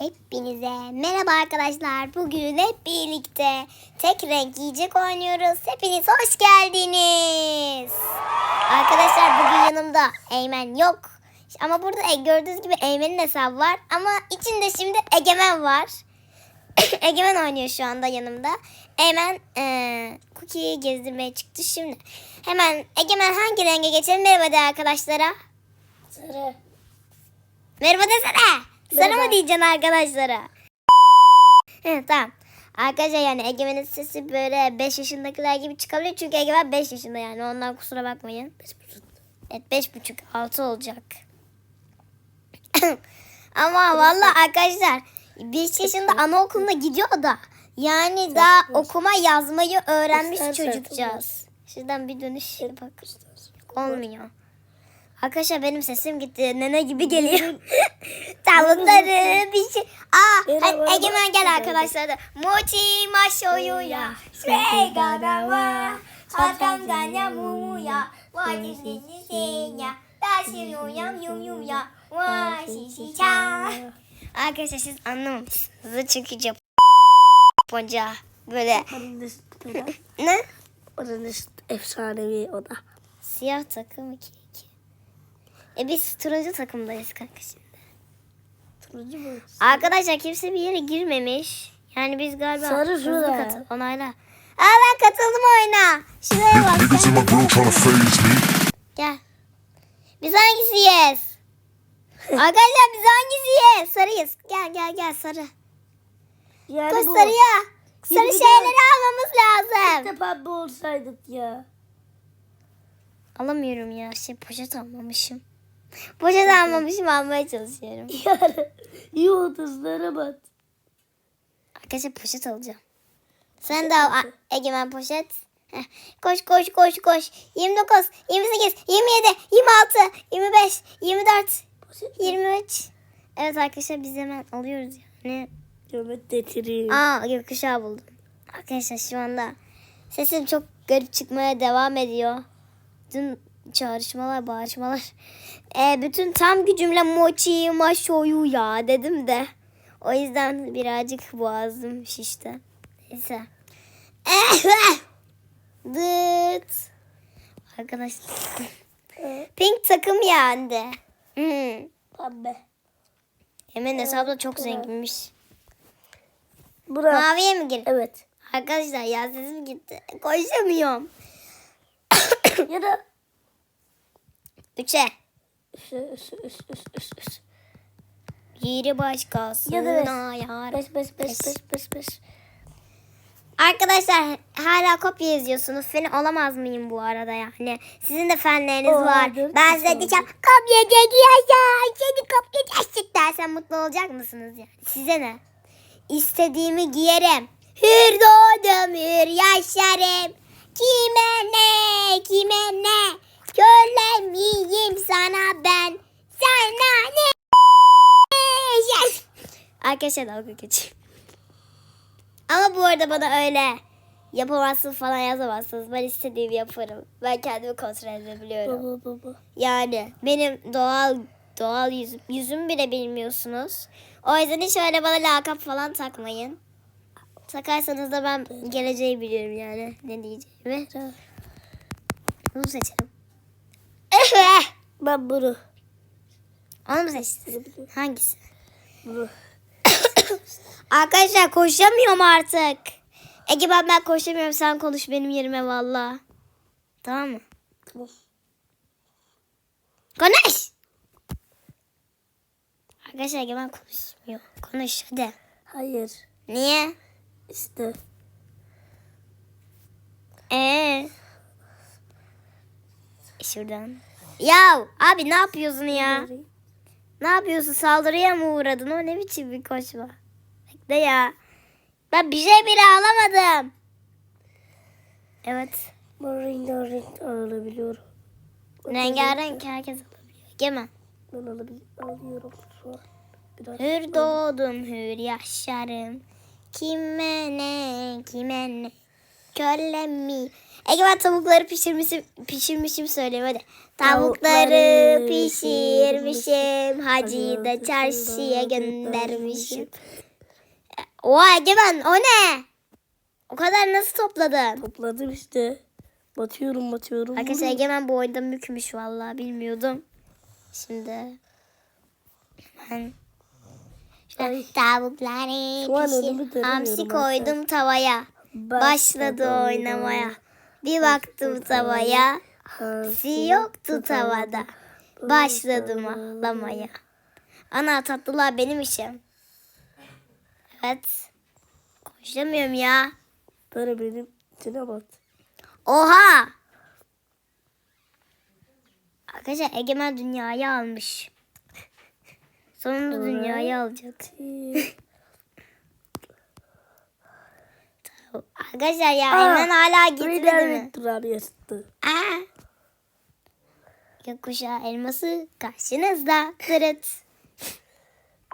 Hepinize merhaba arkadaşlar. Bugün hep birlikte tek renk yiyecek oynuyoruz. Hepiniz hoş geldiniz. Arkadaşlar bugün yanımda Eymen yok. Ama burada e- gördüğünüz gibi Eymen'in hesabı var. Ama içinde şimdi Egemen var. Egemen oynuyor şu anda yanımda. Eymen eee Cookie'yi gezdirmeye çıktı şimdi. Hemen Egemen hangi renge geçelim? Merhaba de arkadaşlara. Sarı. Merhaba desene. Sana mı diyeceksin arkadaşlara? evet tamam. Arkadaşlar yani Egemen'in sesi böyle 5 yaşındakiler gibi çıkabilir. Çünkü Egemen 5 yaşında yani ondan kusura bakmayın. Evet 5,5 6 olacak. Ama valla arkadaşlar 5 yaşında anaokuluna gidiyor da. Yani daha okuma yazmayı öğrenmiş İstersen çocukcağız. Şuradan bir dönüş bak. Olmuyor. Arkadaşlar benim sesim gitti. Nene gibi geliyor. Tavukları bir şey. Aa, hadi Egemen gel arkadaşlar da. Mochi maşoyu ya. Şuraya da var. Hatam ganya mumu ya. Vay seni sen ya. Daşı yuyam yum yum ya. Vay şişi ça. Arkadaşlar siz anlamamışsınız. Çünkü Japonca böyle ne? Oranın üstü efsanevi o da. Siyah takım 2-2. E biz turuncu takımdayız kanka şimdi. Turuncu mu? Arkadaşlar kimse bir yere girmemiş. Yani biz galiba Sarı hızlı şurada. katıl- onayla. Aa ben katıldım oyuna. Şuraya bak. Niggas in my grill tryna phase me. Gel. Biz hangisiyiz? Arkadaşlar biz hangisiyiz? Sarıyız. Gel gel gel sarı. Yani Koş bu. sarıya. Sarı Yirmi şeyleri almamız lazım. İşte pembe olsaydık ya. Alamıyorum ya. Şey poşet almamışım. Poşet almamışım almaya çalışıyorum. Yani yıldızlara bat. Arkadaşlar poşet alacağım. Sen de al A- Egemen poşet. Heh. Koş koş koş koş. 29, 28, 27, 26, 25, 24, 23. Evet arkadaşlar biz hemen alıyoruz yani. Gömet getireyim. Aa gökkuşağı buldum. Arkadaşlar şu anda sesim çok garip çıkmaya devam ediyor. Dün çağrışmalar, bağırışmalar. Ee, bütün tam gücümle mochi maşoyu ya dedim de. O yüzden birazcık boğazım şişti. Neyse. Dıt. Arkadaşlar. Pink takım yendi. Hmm. Pembe. Hemen hesabı da çok zenginmiş. Bura. Maviye mi girdin? Evet. Arkadaşlar ya sesim gitti. Koşamıyorum. ya da Üçe. üst üst üst üst üst üst. Yeri başkasına Ya da beş. yar. Beş beş beş beş beş beş. Arkadaşlar hala kopya yazıyorsunuz. Fen olamaz mıyım bu arada yani? Sizin de fenleriniz Oo, var. Ben size diyeceğim kopya yazar. Seni kopya geçtik dersen mutlu olacak mısınız yani? Size ne? İstediğimi giyerim. Hür doğdum hür yaşarım. Kime ne kime ne? Köle miyim sana ben? Sana ne? Yes. Arkadaşlar dalga geçeyim. Ama bu arada bana öyle yapamazsın falan yazamazsınız. Ben istediğimi yaparım. Ben kendimi kontrol edebiliyorum. Baba baba. Yani benim doğal doğal yüzüm, yüzüm bile bilmiyorsunuz. O yüzden hiç öyle bana lakap falan takmayın. Takarsanız da ben geleceği biliyorum yani ne diyeceğimi. Bunu seçelim. Ben bunu. Onu mu seçtin? Hangisi? Bunu. Arkadaşlar koşamıyorum artık. Ege ben, ben koşamıyorum sen konuş benim yerime valla. Tamam mı? Tamam. Konuş. Arkadaşlar Ege ben konuşmuyor. Konuş hadi. Hayır. Niye? İşte. Ee. Şuradan. Ya abi ne yapıyorsun ya? Ne yapıyorsun? Saldırıya mı uğradın? O ne biçim bir koşma? Bekle ya. Ben bir şey bile alamadım. Evet. Ben rengarenk alabiliyorum. Rengarenk herkes alabiliyor. Egemen. Ben alabiliyorum. Alıyorum şu an. Biraz. Hür doğdum hür yaşarım. Kime ne kime ne. Köle mi? Ege ben tavukları pişirmişim, pişirmişim söyleyeyim hadi. Tavukları pişirmişim. Hacıyı da çarşıya göndermişim. Oha Egemen o ne? O kadar nasıl topladın? Topladım işte. Batıyorum batıyorum. Arkadaşlar Egemen bu oyunda mükmüş vallahi bilmiyordum. Şimdi Ay. tavukları pişir. Hamsi koydum tavaya. Başladı oynamaya. Bir baktım tavaya. Hamsi yoktu tavada. Başladım ağlamaya. Ana tatlılar benim işim. Evet. Konuşamıyorum ya. Böyle benim içine bat. Oha! Arkadaşlar Egemen dünyayı almış. Sonunda dünyayı alacak. Arkadaşlar ya Aa, hala gitmedi mi? Yastı. Aa. Gökkuşağı elması karşınızda. Tırıt.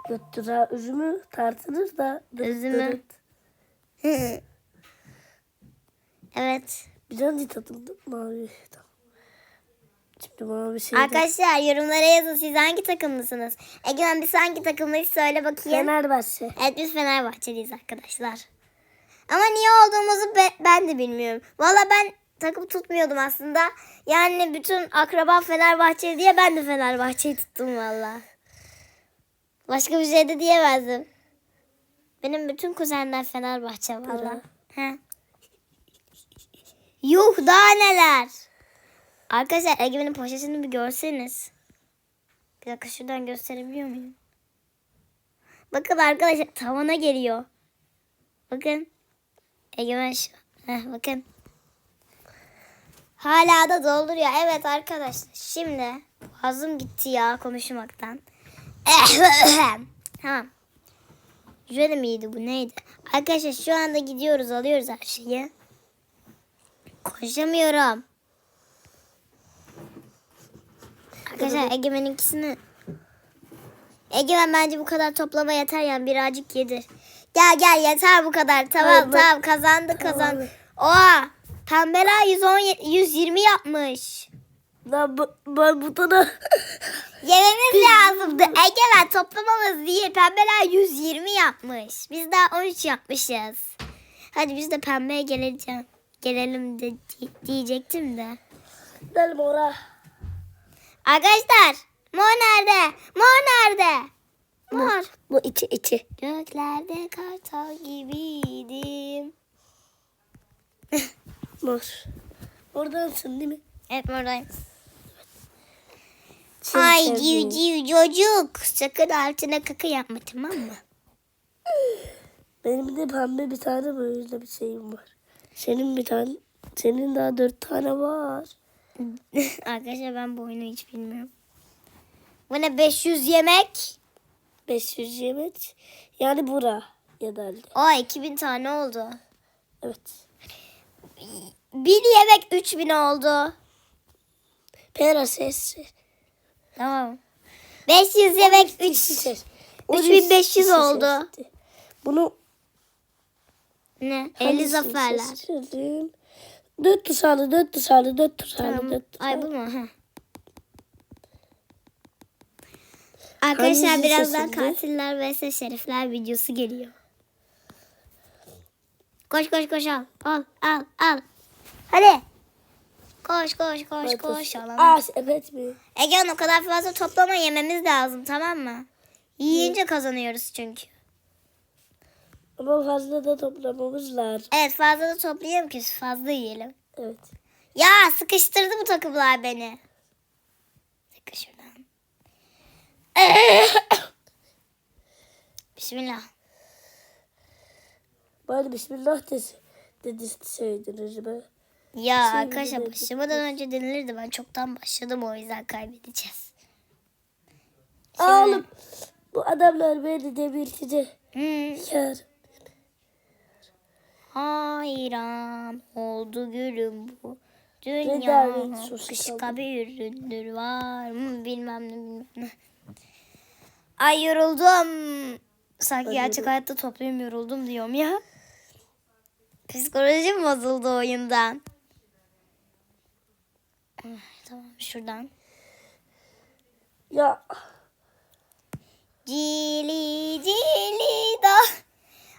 Götüra üzümü tartılır da. dıt Üzümü. dırıt. evet. Bir tane tadımda mavi. Tamam. Şimdi mavi şey. Arkadaşlar yorumlara yazın siz hangi takımlısınız? Egemen biz hangi takımlıyız söyle bakayım. Fenerbahçe. Evet biz Fenerbahçeliyiz arkadaşlar. Ama niye olduğumuzu be- ben de bilmiyorum. Valla ben takım tutmuyordum aslında. Yani bütün akraba Fenerbahçeli diye ben de Fenerbahçe'yi tuttum valla. Başka bir şey de diyemezdim. Benim bütün kuzenler Fenerbahçe valla. Yuh daha neler. Arkadaşlar Egemen'in poşetini bir görseniz. Bir dakika şuradan gösterebiliyor muyum? Bakın arkadaşlar tavana geliyor. Bakın. Egemen şu. Heh, bakın. Hala da dolduruyor. Evet arkadaşlar. Şimdi boğazım gitti ya konuşmaktan. tamam. Jöle miydi bu neydi? Arkadaşlar şu anda gidiyoruz alıyoruz her şeyi. Konuşamıyorum. Arkadaşlar Egemen'inkisini Egemen bence bu kadar toplama yeter yani birazcık yedir. Gel gel yeter bu kadar. Tamam Hayır, ben- tamam kazandı kazandı. Oha pembeler 110 120 yapmış. Lan bu, ben bu tane Yememiz lazımdı. Egemen toplamamız değil. Pembeler 120 yapmış. Biz daha 13 yapmışız. Hadi biz de pembeye geleceğim. Gelelim de di- diyecektim de. Gidelim ora. Arkadaşlar mor nerede? Mor nerede? Mor. Bu içi içi. Göklerde kartal gibiydim. Mor. Oradansın değil mi? Evet moradayım. Seni Ay civ civ çocuk. Sakın altına kaka yapma tamam mı? Benim de pembe bir tane böyle bir şeyim var. Senin bir tane. Senin daha dört tane var. Arkadaşlar ben bu oyunu hiç bilmiyorum. Bu ne 500 yemek? 500 yemek. Yani bura ya da elde. O 2000 tane oldu. Evet. Bir yemek 3000 oldu. Pera sesi. Tamam. 500 yemek 3 Ses. 3500 oldu. Bunu Ne? 50 hangisini zaferler. seçelim? Dört tuşarlı, dört tuşarlı, dört tuşarlı, Tamam. dört tuşarlı. Ay bu mu? Heh. Arkadaşlar Hangisi birazdan seçildi? katiller vs şerifler videosu geliyor. Koş koş koş al. Al al al. Hadi. Koş koş koş Dört koş. Aa evet mi? Egehan o kadar fazla toplama yememiz lazım tamam mı? Yiyince kazanıyoruz çünkü. Ama fazla da toplamamız lazım. Evet fazla da toplayalım ki fazla yiyelim. Evet. Ya sıkıştırdı bu takımlar beni. Sıkı şuradan. Bismillah. Bari bismillah desi. Dedi söylediniz be. Ya Şey arkadaşlar bile başlamadan önce denilirdi. Ben çoktan başladım o yüzden kaybedeceğiz. Oğlum bu adamlar beni devirtici. Hmm. Yar. Hayran oldu gülüm bu. Dünya kışka bir üründür var mı bilmem ne bilmem ne. Ay yoruldum. Sanki Hadi gerçek hayatta toplayayım yoruldum diyorum ya. Psikolojim bozuldu oyundan. Tamam şuradan. Ya Cili cili do.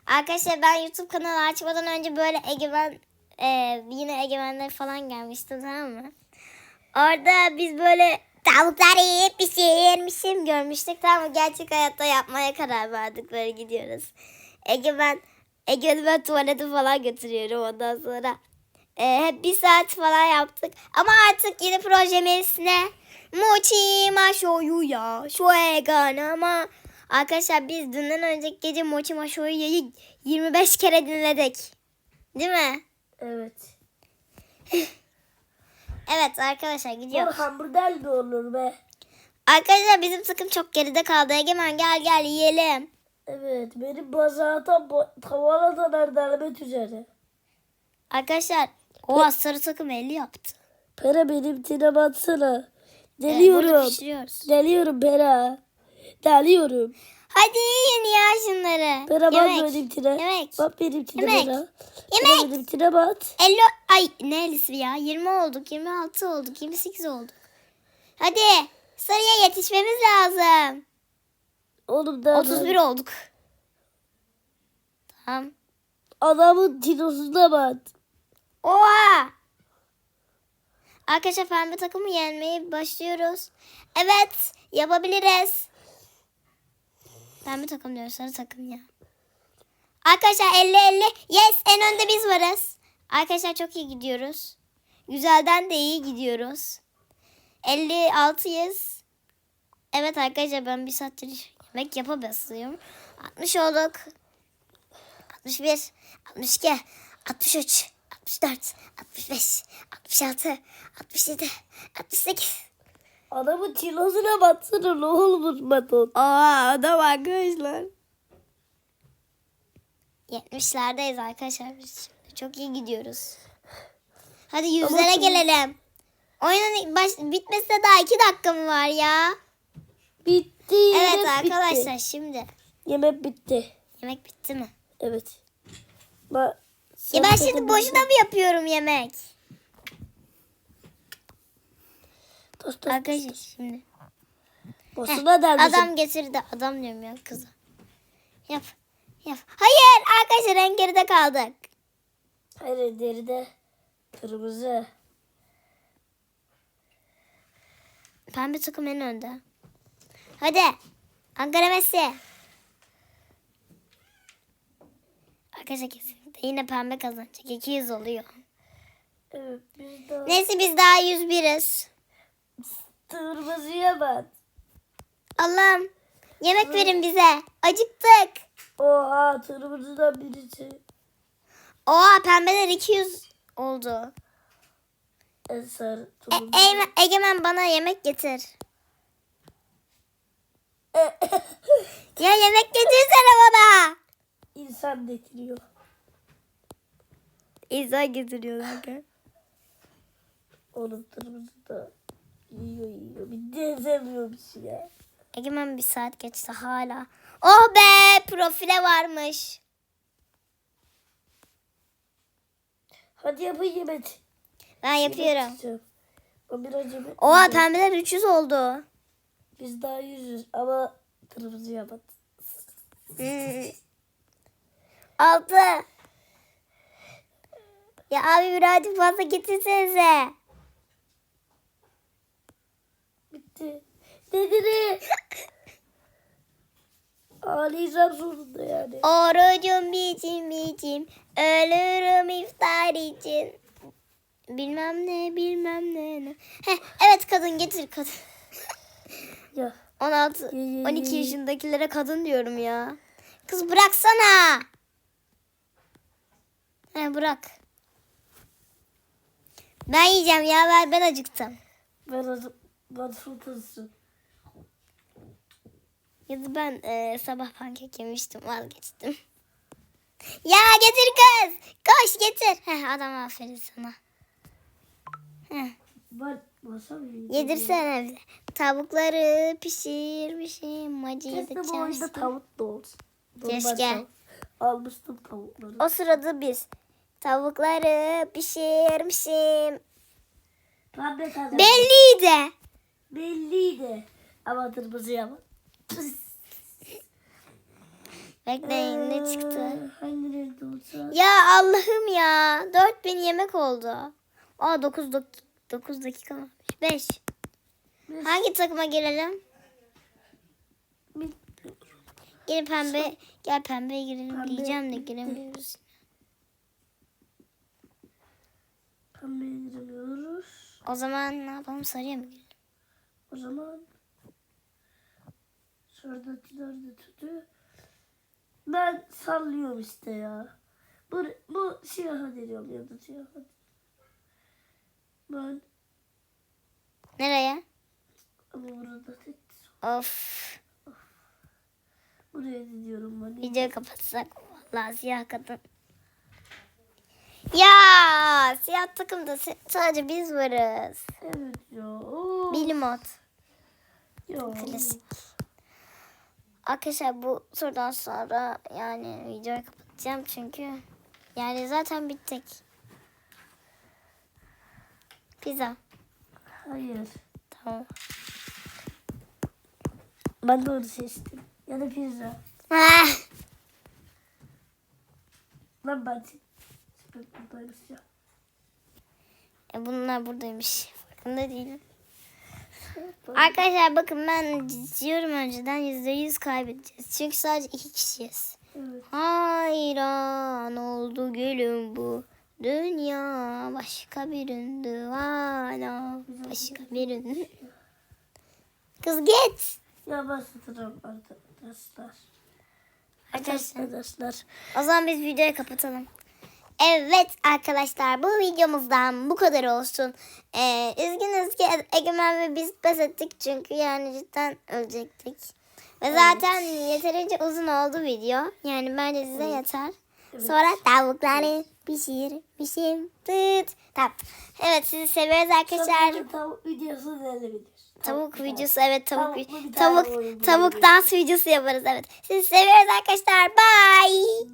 Arkadaşlar ben YouTube kanalı açmadan önce böyle Egemen e, yine Egemenler falan gelmişti tamam mı? Orada biz böyle tavukları pişirmişim görmüştük tamam? Gerçek hayatta yapmaya karar verdik böyle gidiyoruz. Egemen Egemen'i ben tuvalete falan götürüyorum ondan sonra. E, hep bir saat falan yaptık. Ama artık yeni projemiz ne? Mochi Mashoyu ya. Shoegan ama arkadaşlar biz dünden önceki gece Mochi Mashoyu'yu 25 kere dinledik. Değil mi? evet. Evet arkadaşlar gidiyoruz. Bu hamburger mi olur be? Arkadaşlar bizim takım çok geride kaldı. Egemen gel gel yiyelim. Evet benim bazata tavana nereden üzere. Arkadaşlar o sarı takım 50 yaptı. Pera benim tine batsana. Evet, burada Deliyorum. pişiriyoruz. Deliyorum Pera. Deliyorum. Hadi yiyin ya şunları. Pera bak benim tine. Yemek. Bak benim tine Yemek. Pera. Yemek. Benim tine bat. 50 ay ne 50'si ya? 20 olduk, 26 olduk, 28 olduk. Hadi sarıya yetişmemiz lazım. Oğlum da 31 olduk. Tamam. Adamın tinosuna bat. Oha! Arkadaşlar pembe takımı yenmeye başlıyoruz. Evet yapabiliriz. Pembe takım diyor sarı takım ya. Arkadaşlar 50-50. Yes en önde biz varız. Arkadaşlar çok iyi gidiyoruz. Güzelden de iyi gidiyoruz. 56'yız. Evet arkadaşlar ben bir saattir yemek yapabiliyorum. 60 olduk. 61, 62, 63, 64, 65, 66, 67, 68. Adamın tinosuna batsana ne olur baton. Aa adam arkadaşlar. 70'lerdeyiz arkadaşlar biz şimdi. Çok iyi gidiyoruz. Hadi yüzlere gelelim. Oyunun baş, bitmesine daha 2 dakika mı var ya? Bitti. Evet yemek arkadaşlar Bitti. şimdi. Yemek bitti. Yemek bitti mi? Evet. Ba Ya ben şimdi boşuna mı yapıyorum yemek? Tost tost. Arkadaşlar şimdi. Boşuna dermişim. Adam getirdi. Adam diyorum ya kıza. Yap. Yap. Hayır arkadaşlar en geride kaldık. Hayır deride. Kırmızı. Pembe takım en önde. Hadi. Ankara Messi. Arkadaşlar kesinlikle yine pembe kazanacak. 200 oluyor. Evet biz de Neyse biz daha 101'iz. Kırmızıya bat. Allah'ım. Yemek verin bize. Acıktık. Oha kırmızıdan birisi. Oha pembeler 200 oldu. En sarı E. Eymen- Egemen bana yemek getir. Ya yemek getirsene bana. İnsan getiriyor. İnsan getiriyorlar. Oğlum kırmızı da yiyor yiyor. Bir de sevmiyor bir şey ya. Egemen bir saat geçti hala. Oh be profile varmış. Hadi yapın yemek. Ben yapıyorum. O biraz yemek. Oha pembeler 300 oldu. Biz daha yüzüz ama kırmızıya bat. Hmm. Altı. Ya abi birazcık fazla getirsenize. Bitti. Dediri. Ağlayacağım sonunda yani. Orucum biçim biçim. Ölürüm iftar için. Bilmem ne bilmem ne. ne. Heh, evet kadın getir kadın. Ya 16, Ye, ye, 12 ye. yaşındakilere kadın diyorum ya. Kız bıraksana. He bırak. Ben yiyeceğim ya ben, ben acıktım. ben azı ben sultansın. Ya da ben e, sabah pankek yemiştim vazgeçtim. Ya getir kız. Koş getir. Heh, adam aferin sana. Heh, Ben yiyeceğim. yedirsene bize. Tavukları pişirmişim. Acıyı Keşke da bu oyunda tavuk da olsun. Keşke. Almıştım tavukları. O sırada biz tavukları pişirmişim. Belliydi. Belliydi. Ama kırmızı ama. Bekleyin ne çıktı? Hangi renk olsa? Ya Allah'ım ya. 4000 yemek oldu. Aa 9 9 dakika varmış. 5. Biz- Hangi takıma girelim? Gel pembe. Gel pembeye girelim Pembe diyeceğim de giremiyoruz. Pembeye giremiyoruz. O zaman ne yapalım sarıya mı girelim? O zaman şuradakiler de tutuyor. Ben sallıyorum işte ya. Bu, bu siyaha veriyorum ya da siyaha. Ben Nereye? ama burada tek Of. buraya gidiyorum ben. Videoyu kapatsak. Vallahi siyah kadın. Ya siyah takımda s- sadece biz varız. Evet ya. Oo. Bilimot. Ya. Klasik. Arkadaşlar bu sorudan sonra yani videoyu kapatacağım çünkü yani zaten bittik. Pizza. Hayır. Tamam. Ben onu seçtim. Ya da pizza. Ah! Lan ben buradaymış ya. E bunlar buradaymış. Farkında değilim. Arkadaşlar bakın ben diyorum önceden yüzde yüz kaybedeceğiz. Çünkü sadece iki kişiyiz. Evet. Hayran oldu gülüm bu. Dünya başka bir ünlü hala başka bir ünlü. Kız git. Ya arkadaşlar. Arkadaşlar Arkadaşlar. o zaman biz videoyu kapatalım. Evet arkadaşlar bu videomuzdan bu kadar olsun. Ee, üzgünüz ki Egemen ve biz pes ettik çünkü yani cidden ölecektik. Ve zaten yeterince uzun oldu video. Yani bence size yeter. Sonra tavukları pişirmişim. Tıt. Tamam. Evet sizi seviyoruz arkadaşlar. Sonra tavuk videosu denebilir. Tavuk videosu evet tavuk tavuk tavuk bulabiliriz. dans videosu yaparız evet. Sizi seviyoruz arkadaşlar. Bye.